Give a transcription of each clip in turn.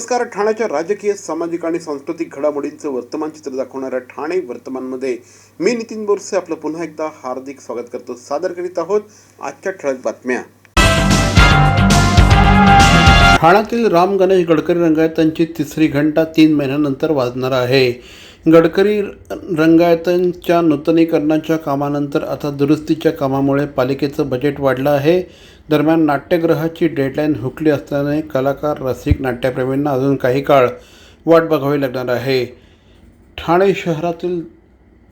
नमस्कार ठाण्याच्या राजकीय सामाजिक आणि सांस्कृतिक घडामोडींचं वर्तमान चित्र दाखवणाऱ्या ठाणे वर्तमानमध्ये मी नितीन बोरसे आपलं पुन्हा एकदा हार्दिक स्वागत करतो. सादर करीत आहोत आजच्या ठळक बातम्या. ठाण्यातील राम गणेश गडकरी रंगायतांची तिसरी घंटा तीन महिन्यानंतर वाजणार आहे. गडकरी रंगायतांच्या नूतनीकरणाच्या कामानंतर आता दुरुस्तीच्या कामामुळे पालिकेचं बजेट वाढलं आहे. दरम्यान नाट्यगृहाची डेडलाईन हुकली असल्याने कलाकार रसिक नाट्यप्रेमींना अजून काही काळ वाट बघावी लागणार आहे. ठाणे शहरातील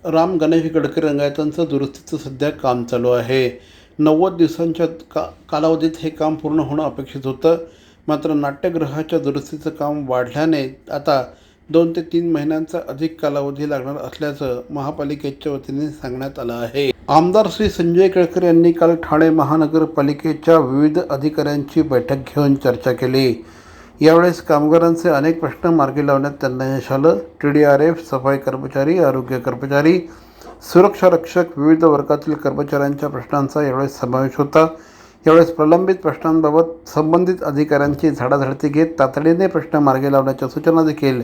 राम गणेश गडकरी रंगायतांचं दुरुस्तीचं सध्या काम चालू आहे. नव्वद दिवसांच्या का कालावधीत हे काम पूर्ण होणं अपेक्षित होतं. मात्र नाट्यगृहाच्या दुरुस्तीचं काम वाढल्याने आता दोन ते तीन महिन्यांचा अधिक कालावधी लागणार असल्याचं महापालिकेच्या वतीने सांगण्यात आलं आहे. आमदार श्री संजय केळकर यांनी काल ठाणे महानगरपालिकेच्या विविध अधिकाऱ्यांची बैठक घेऊन चर्चा केली. यावेळेस कामगारांचे अनेक प्रश्न मार्गी लावण्यात त्यांना यश आलं. टी डी आर एफ सफाई कर्मचारी आरोग्य कर्मचारी सुरक्षा रक्षक विविध वर्गातील कर्मचाऱ्यांच्या प्रश्नांचा यावेळेस समावेश होता. यावेळेस प्रलंबित प्रश्नांबाबत संबंधित अधिकाऱ्यांची झाडाझडती घेत तातडीने प्रश्न मार्गी लावण्याच्या सूचना देखील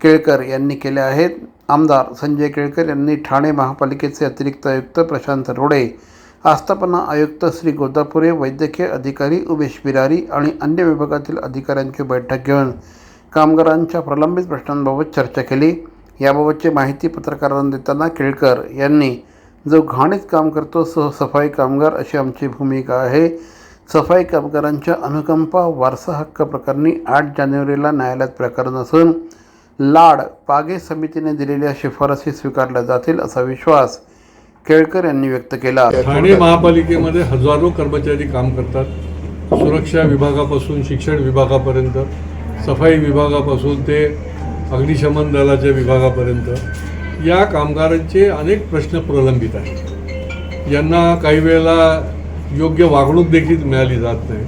केळकर यांनी केल्या आहेत. आमदार संजय केळकर यांनी ठाणे महापालिकेचे अतिरिक्त आयुक्त प्रशांत रोडे आस्थापना आयुक्त श्री गोदापुरे वैद्यकीय अधिकारी उमेश बिरारी आणि अन्य विभागातील अधिकाऱ्यांची बैठक घेऊन कामगारांच्या प्रलंबित प्रश्नांबाबत चर्चा केली. याबाबतची माहिती पत्रकारांना देताना केळकर यांनी जो घाणीत काम करतो सो सफाई कामगार अशी आमची भूमिका आहे. सफाई कामगारांच्या अनुकंपा वारसा हक्क प्रकरणी आठ जानेवारीला न्यायालयात प्रकरण असून लाड पागे समितीने दिलेल्या शिफारसी स्वीकारल्या जातील असा विश्वास केळकर यांनी व्यक्त केला. ठाणे महापालिकेमध्ये हजारो कर्मचारी काम करतात. सुरक्षा विभागापासून शिक्षण विभागापर्यंत सफाई विभागापासून ते अग्निशमन दलाच्या विभागापर्यंत या कामगारांचे अनेक प्रश्न प्रलंबित आहेत. यांना काही वेळेला योग्य वागणूक देखील मिळाली जात नाही.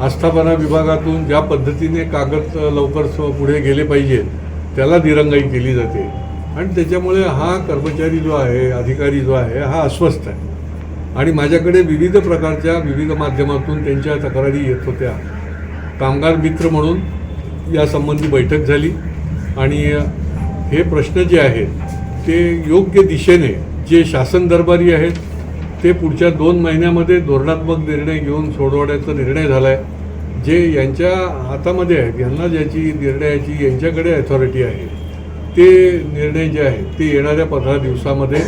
आस्थापना विभागातून ज्या पद्धतीने कागद लवकर पुढे गेले पाहिजेत त्याला दिरंगाई केली जाते. आणि त्याच्यामुळे हा कर्मचारी जो आहे अधिकारी जो आहे हा अस्वस्थ आहे. आणि माझ्याकडे विविध प्रकारच्या विविध माध्यमातून त्यांच्या तक्रारी येत होत्या. कामगार मित्र म्हणून यासंबंधी बैठक झाली. आणि हे प्रश्न जे आहेत ते योग्य दिशेने जे शासन दरबारी आहेत ते पुढच्या दोन महिन्यामध्ये धोरणात्मक निर्णय घेऊन सोडवण्याचा निर्णय झाला आहे जे यांच्या हातामध्ये आहेत यांना ज्याची निर्णयाची यांच्याकडे अथॉरिटी आहे ते निर्णय जे आहेत ते येणाऱ्या पंधरा दिवसामध्ये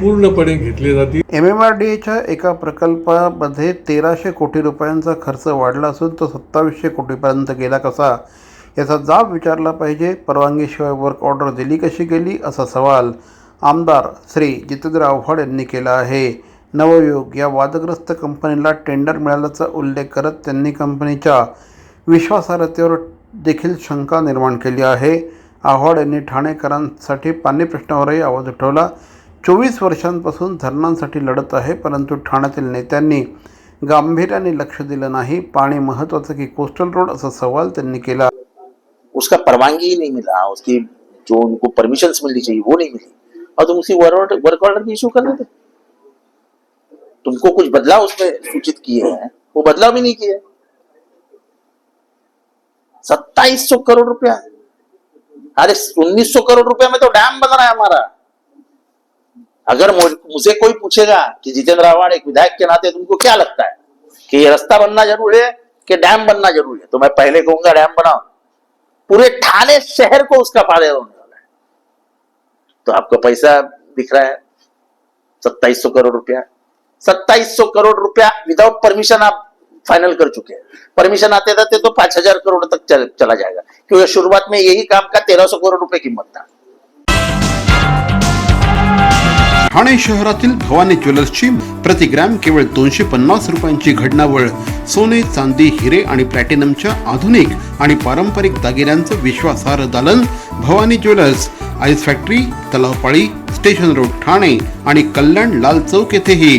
पूर्णपणे घेतले जातील. एम एम आर डी एच्या एका प्रकल्पामध्ये तेराशे कोटी रुपयांचा खर्च वाढला असून तो सत्तावीसशे कोटीपर्यंत गेला कसा? याचा जाब विचारला पाहिजे. परवानगीशिवाय वर्क ऑर्डर दिली कशी गेली? असा सवाल आमदार श्री जितेंद्र आव्हाड यांनी केला आहे. नवयुग या वादग्रस्त कंपनीला टेंडर मिळाल्याचा उल्लेख करत त्यांनी कंपनीच्या विश्वासार्हतेवर देखील शंका निर्माण केली आहे. आव्हाड यांनी ठाणेकरांसाठी पाणी प्रश्नावरही आवाज उठवला. चोवीस वर्षांपासून धरणांसाठी लढत आहे परंतु ठाण्यातील नेत्यांनी गांभीर्याने लक्ष दिलं नाही. पाणी महत्वाचं की कोस्टल रोड असा सवाल त्यांनी केला. उसका परवानगी ही नहीं मिला. उसकी जो उनको परमिशन मिलनी चाहिए वो नहीं मिली. और तुम उसी वर्क वर्क ऑर्डर भी इशू कर देते. तुमको कुछ बदलाव उसमें सूचित किए हैं? वो बदलाव भी नहीं किए। सत्ताईस सौ करोड़ रुपया अरे, उन्नीस सौ करोड़ रुपया में तो डैम बन रहा है हमारा। अगर मुझ- कोई पूछेगा कि जितेंद्र आवाड़ एक विधायक के नाते तुमको क्या लगता है कि ये रास्ता बनना ज़रूरी है कि डैम बनना ज़रूरी है? तो मैं पहले कहूँगा डैम बनाओ। पूरे ठाणे शहर को उसका फ़ायदा होने वाला है। तो आपको पैसा दिख रहा है। सत्ताईस सौ करोड़ रुपया। सत्ताईस सौ करोड़ रुपया विदाउट परमिशन आप फाइनल कर चुके हैं. परमिशन आते रहते तो पांच हजार करोड़ तक चल, चला जाएगा. क्योंकि शुरुआत में यही काम का तेरह सौ करोड़ रुपए कीमत था. ठाणे शहरातील भवानी ज्वेलर्सची प्रति ग्रॅम केवळ दोनशे पन्नास रुपयांची घडणावळ सोने चांदी हिरे आणि प्लॅटिनमच्या आधुनिक आणि पारंपरिक दागिन्यांचं विश्वासार्ह दालन Bhavani jewellers ice factory Talaopali station road Thane आणि कल्याण लाल चौक येथेही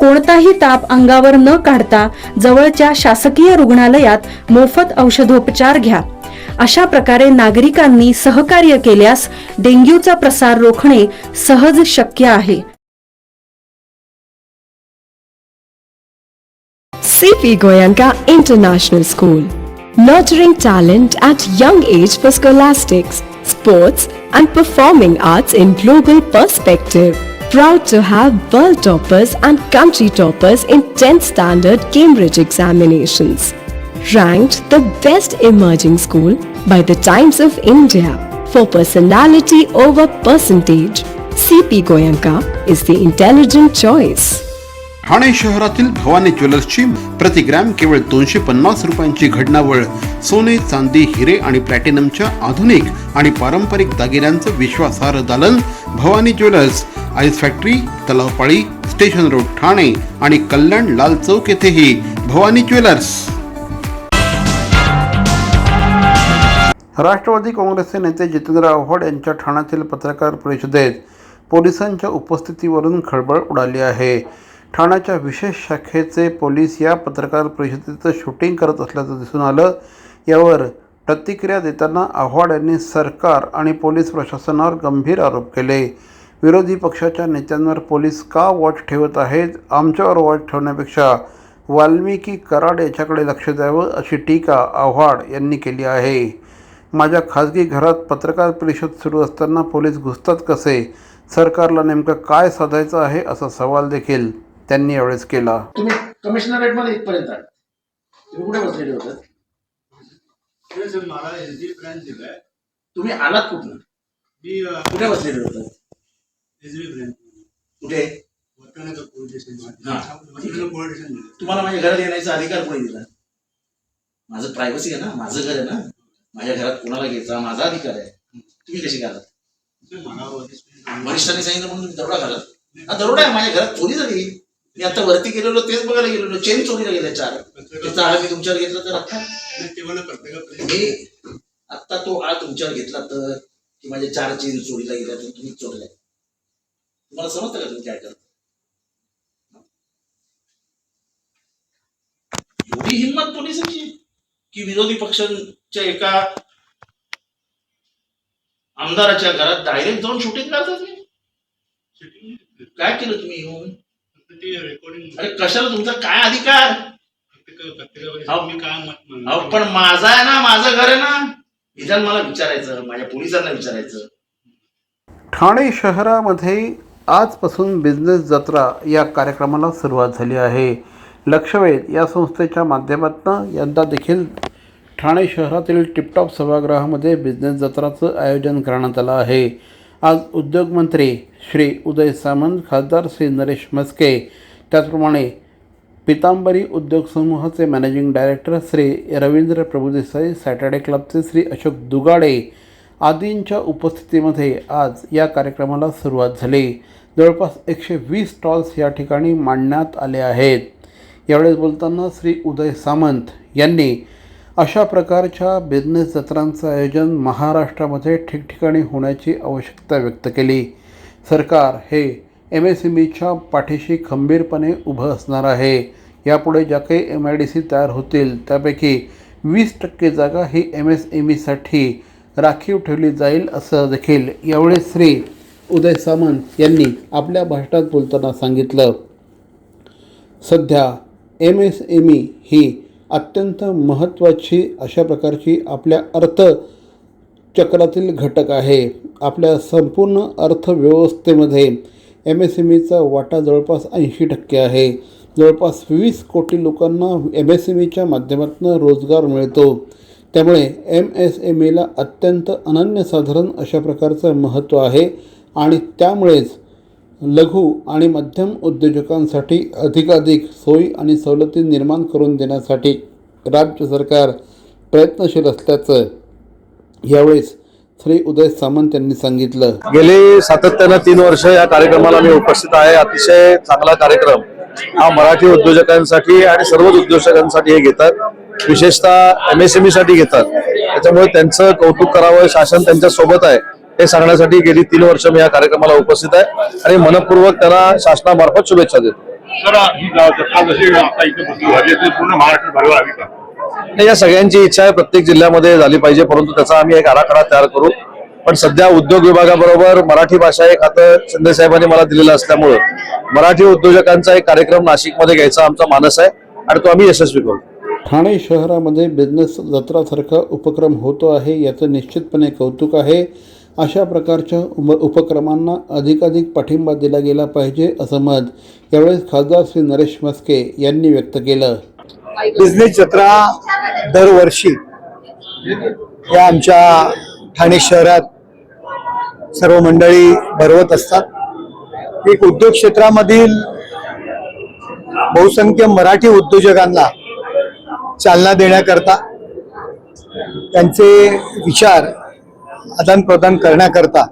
कोणताही ताप अंगावर न काढता जवळच्या शासकीय रुग्णालयात मोफत औषधोपचार घ्या. अशा प्रकारे नागरिकांनी सहकार्य केल्यास डेंग्यूचा प्रसार रोखणे सहज शक्य आहे. CP Goenka international school nurturing talent at young age for scholastics sports and performing arts in global perspective Proud to have world toppers and country toppers in 10th standard Cambridge examinations. Ranked the best emerging school by the Times of India for personality over percentage. CP Goyanka is the intelligent choice. Thane शहरातील भवानी ज्वेलर्सची प्रति gram केवळ दोनशे पन्नास रुपयांची घडणावळ सोने चांदी हिरे आणि प्लॅटिनमच्या आधुनिक आणि पारंपरिक दागिन्यांचं विश्वासार्ह दालन Bhavani jewellers ice factory Talaopali station road Thane आणि कल्याण लाल चौक येथेही भवानी ज्वेलर्स. राष्ट्रवादी काँग्रेसचे नेते जितेंद्र आव्हाड यांच्या ठाण्यातील पत्रकार परिषदेत पोलिसांच्या उपस्थितीवरून खळबळ उडाली आहे. ठाण्याच्या विशेष शाखेचे पोलीस या पत्रकार परिषदेचं शूटिंग करत असल्याचं दिसून आलं. यावर प्रतिक्रिया देताना आव्हाड यांनी सरकार आणि पोलीस प्रशासनावर गंभीर आरोप केले. विरोधी पक्षाच्या नेत्यांवर पोलीस का वॉच ठेवत आहेत? आमच्यावर वॉच ठेवण्यापेक्षा वाल्मिकी कराड याच्याकडे लक्ष द्यावं अशी टीका आव्हाड यांनी केली आहे. माझ्या खाजगी घरात पत्रकार परिषद सुरू असताना पोलीस घुसतात कसे? सरकारला नेमकं काय साधायचं आहे असा सवाल देखील त्यांनी यावेळेस केला. तुम्ही कमिशनरेटमध्ये इथपर्यंत तुम्ही कुठे बसलेले होते? सर मला एस डी ब्रँच दिलाय तुम्ही आलात कुठून? मी कुठे बसलेले होते? एस बी ब्रँच कुठे? तुम्हाला माझ्या घरात येण्याचा अधिकार कोणी दिला? माझं प्रायव्हसी आहे ना? माझं घर आहे ना? माझ्या घरात कोणाला घ्यायचा? माझा अधिकार आहे. तुम्ही कशी घालात वरिष्ठांनी सांगितलं म्हणून तुम्ही दरोडा घालत. हा दरोडा आहे. माझ्या घरात चोरी झाली. मी आता वरती गेलेलो तेच बघायला गेलेलो. चेन चोरीला गेल्या चार. त्याचा आळ मी तुमच्यावर घेतला तर आता? मी आता तो आळ तुमच्यावर घेतला तर? की माझ्या चार चेन चोरीला गेल्या तर तुम्ही चोरल्या तुम्हाला समजतं का तुम्ही काय करता एवढी हिंमत पोलिसांची की विरोधी पक्षांच्या एका आमदाराच्या घरात डायरेक्ट जाऊन शूटिंग करतात काय केलं तुम्ही येऊन अरे कशाला तुमचा काय अधिकार? पण माझा आहे ना माझं घर आहे ना. विधान मला विचारायचं माझ्या पोलिसांना विचारायचं. ठाणे शहरामध्ये आजपासून बिझनेस जत्रा या कार्यक्रमाला सुरुवात झाली आहे. लक्षवेध या संस्थेच्या माध्यमातून यंदा देखील ठाणे शहरातील टिपटॉप सभागृहामध्ये बिझनेस जत्राचं आयोजन करण्यात आलं आहे. आज उद्योगमंत्री श्री उदय सामंत खासदार श्री नरेश मस्के त्याचप्रमाणे पितांबरी उद्योग समूहाचे managing director Shri Ravindra Prabhudesai Saturday क्लबचे श्री अशोक दुगाडे आदींच्या उपस्थितीमध्ये आज या कार्यक्रमाला सुरुवात झाली. जवळपास एकशे वीस स्टॉल्स या ठिकाणी मांडण्यात आले आहेत. यावेळेस बोलताना श्री उदय सामंत यांनी अशा प्रकारच्या बिझनेस जत्रांचं आयोजन महाराष्ट्रामध्ये ठिकठिकाणी होण्याची आवश्यकता व्यक्त केली. सरकार हे एम एस एम ईच्या पाठीशी खंबीरपणे उभं असणार आहे. यापुढे ज्या काही एम आय डी सी तयार होतील त्यापैकी वीस टक्के जागा ही एम एस एम ईसाठी राखीव ठेवली जाईल असं देखील यावेळी श्री उदय सामंत यांनी आपल्या भाषणात बोलताना सांगितलं. सध्या एम एस एम ई ही अत्यंत महत्त्वाची अशा प्रकारची आपल्या अर्थचक्रातील घटक आहे. आपल्या संपूर्ण अर्थव्यवस्थेमध्ये एम एस एम ईचा वाटा जवळपास ऐंशी टक्के आहे. जवळपास वीस कोटी लोकांना एम एस एम ईच्या माध्यमातून रोजगार मिळतो. त्यामुळे एम एस एम एला अत्यंत अनन्यसाधारण अशा प्रकारचं महत्त्व आहे आणि त्यामुळेच लघु आणि मध्यम उद्योजकांसाठी अधिकाधिक सोयी आणि सवलती निर्माण करून देण्यासाठी राज्य सरकार प्रयत्नशील असल्याचं यावेळेस श्री उदय सामंत यांनी सांगितलं. गेले सातत्यानं तीन वर्ष या कार्यक्रमाला मी उपस्थित आहे. अतिशय चांगला कार्यक्रम हा मराठी उद्योजकांसाठी आणि सर्वच उद्योजकांसाठी हे घेतात. विशेषतः एमएसएमई साठी घेतात. त्याच्यामुळे त्यांचं कौतुक करावं शासन त्यांच्यासोबत आहे हे सांगण्यासाठी गेली तीन वर्ष मी या कार्यक्रमाला उपस्थित आहे. आणि मनपूर्वक त्यांना शासनामार्फत शुभेच्छा देतो. या सगळ्यांची इच्छा आहे प्रत्येक जिल्ह्यामध्ये झाली पाहिजे परंतु त्याचा आम्ही एक आराखडा तयार करू. पण सध्या उद्योग विभागाबरोबर मराठी भाषा हे खातं शिंदे साहेबांनी मला दिलेलं असल्यामुळं मराठी उद्योजकांचा एक कार्यक्रम नाशिकमध्ये घ्यायचा आमचा मानस आहे आणि तो आम्ही यशस्वी करू. ठाणे शहरामध्ये बिझनेस जत्रासारखा उपक्रम होतो आहे याचं निश्चितपणे कौतुक आहे. अशा प्रकारच्या उम उपक्रमांना अधिकाधिक पाठिंबा दिला गेला पाहिजे असं मत यावेळेस खासदार श्री नरेश मस्के यांनी व्यक्त केलं. बिझनेस जत्रा दरवर्षी या आमच्या ठाणे शहरात सर्व मंडळी भरवत असतात. एक उद्योग क्षेत्रामधील बहुसंख्य मराठी उद्योजकांना चालना देण्याकरता त्यांचे विचार आदानप्रदान करण्याकरता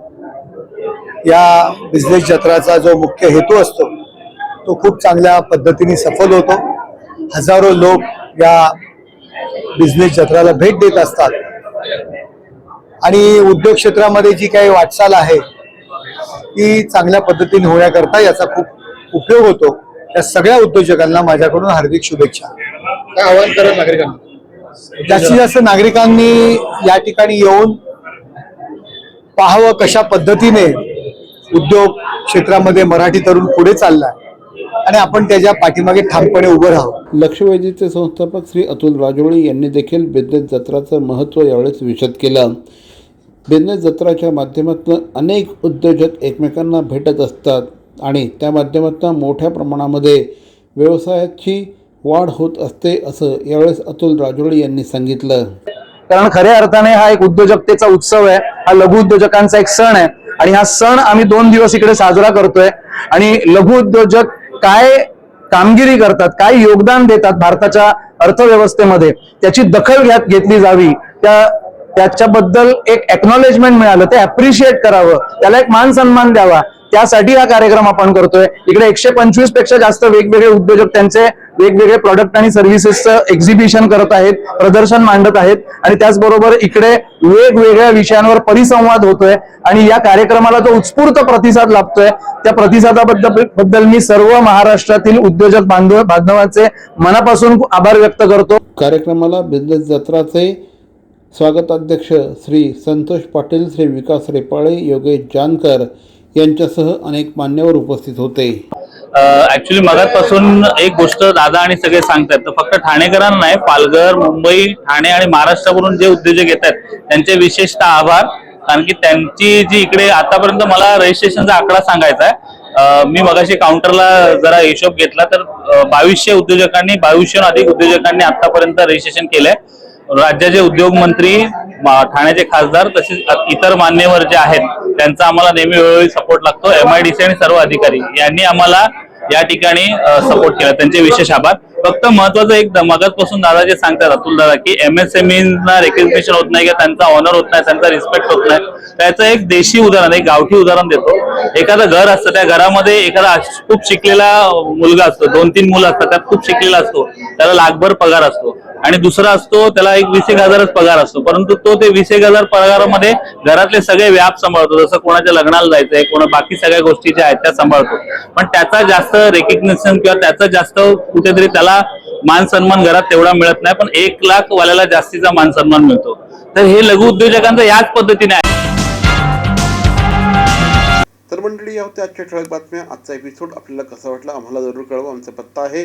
या बिझनेस जत्राचा जो मुख्य हेतू असतो तो खूप चांगल्या पद्धतीने सफल होतो. हजारो लोक या बिझनेस जत्राला भेट देत असतात. आणि उद्योग क्षेत्रामध्ये जी काही वाटचाल आहे ती चांगल्या पद्धतीने होण्याकरता याचा खूप उपयोग होतो. या सगळ्या उद्योजकांना माझ्याकडून हार्दिक शुभेच्छा. काय आवाहन करत नागरिकांना? जास्तीत जास्त नागरिकांनी या ठिकाणी येऊन पाहावं कशा पद्धतीने उद्योग क्षेत्रामध्ये मराठी तरुण पुढे चाललाय आणि आपण त्याच्या पाठीमागे ठामपणे उभं राहावं. लक्षवेधीचे संस्थापक श्री अतुल राजोळी यांनी देखील बिझनेस जत्राचं महत्त्व यावेळेस विशद केलं. बिझनेस जत्राच्या माध्यमातून अनेक उद्योजक एकमेकांना भेटत असतात आणि त्या माध्यमातून मोठ्या प्रमाणामध्ये व्यवसायाची वाढ होत असते असं यावेळेस अतुल राजोळी यांनी सांगितलं. कारण खऱ्या अर्थाने हा एक उद्योजकतेचा उत्सव आहे. हा लघु उद्योजकांचा एक सण आहे. आणि हा सण आम्ही दोन दिवस इकडे साजरा करतोय. आणि लघु उद्योजक काय कामगिरी करतात काय योगदान देतात भारताच्या अर्थव्यवस्थेमध्ये त्याची दखल घ्यात घेतली जावी. त्या त्याच्याबद्दल एक एक्नॉलेजमेंट मिळालं. ते अप्रिशिएट करावं. त्याला एक मान सन्मान द्यावा. त्यासाठी हा कार्यक्रम आपण करतोय. इकडे एकशे पंचवीसपेक्षा जास्त वेगवेगळे उद्योजक त्यांचे वेगवेगळे प्रोडक्ट आणि सर्व्हिसेसचं एक्झिबिशन करत आहेत प्रदर्शन मांडत आहेत आणि त्याचबरोबर इकडे वेगवेगळ्या विषयांवर परिसंवाद होतोय आणि या कार्यक्रमाला जो उत्स्फूर्त प्रतिसाद लाभतोय त्या प्रतिसादाबद्दल बद्दल मी सर्व महाराष्ट्रातील उद्योजक बांधव बांधवांचे मनापासून आभार व्यक्त करतो. कार्यक्रमाला बिझनेस जत्राचे स्वागताध्यक्ष श्री संतोष पाटील श्री विकास रेपाळे योगेश जानकर यांच्यासह अनेक मान्यवर उपस्थित होते. ऍक्च्युली मगापासून एक गोष्ट दादा आणि सगळे सांगतात तर फक्त ठाणेकरांना नाही पालघर मुंबई ठाणे आणि महाराष्ट्रावरून जे उद्योजक येतात त्यांचे विशेषतः आभार. कारण की त्यांची जी इकडे आतापर्यंत मला रजिस्ट्रेशनचा आकडा सांगायचा आहे मी मगाशी काउंटरला जरा हिशोब घेतला तर बावीसशे उद्योजकांनी बावीसशे अधिक उद्योजकांनी आतापर्यंत रजिस्ट्रेशन केलंय. राज्याचे उद्योग मंत्री ठाण्याचे खासदार तसेच इतर मान्यवर जे आहेत त्यांचा आम्हाला नेहमी वेळोवेळी सपोर्ट लागतो. एमआयडीसी आणि सर्व अधिकारी यांनी आम्हाला या ठिकाणी सपोर्ट केला. त्यांचे विशेष आभार. फक्त महत्वाचं एक मगजपासून दादा जे सांगतात अतुल दादा की एमएसएमई ना रेकग्नेशन होत नाही किंवा त्यांचा ऑनर होत नाही त्यांचा रिस्पेक्ट होत नाही. त्याचं एक देशी उदाहरण एक गावठी उदाहरण देतो. एखादं घर असतं त्या घरामध्ये एखादा खूप शिकलेला मुलगा असतो. दोन तीन मुलं असतात त्यात खूप शिकलेला असतो. त्याला लाखभर पगार असतो. आणि दुसरा असतो त्याला एक वीस एक हजारच पगार असतो. परंतु तो ते वीस एक हजार पगारामध्ये घरातले सगळे व्याप सांभाळतो. जसं कोणाच्या लग्नाला जायचंय कोणा बाकी सगळ्या गोष्टी ज्या आहेत त्या सांभाळतो. पण त्याचा जास्त रेकग्नेशन किंवा त्याचा जास्त कुठेतरी त्याला मान सन्मान घरात तेवढा मिळत नाही. पण एक लाख वाल्याला जास्तीचा मान सन्मान मिळतो. तर हे लघु उद्योजकांचं याच पद्धतीने आहे. तर मंडळी या होत्या आजच्या ठळक बातम्या. आजचा एपिसोड आपल्याला कसा वाटला आम्हाला जरूर कळवा. आमचा पत्ता आहे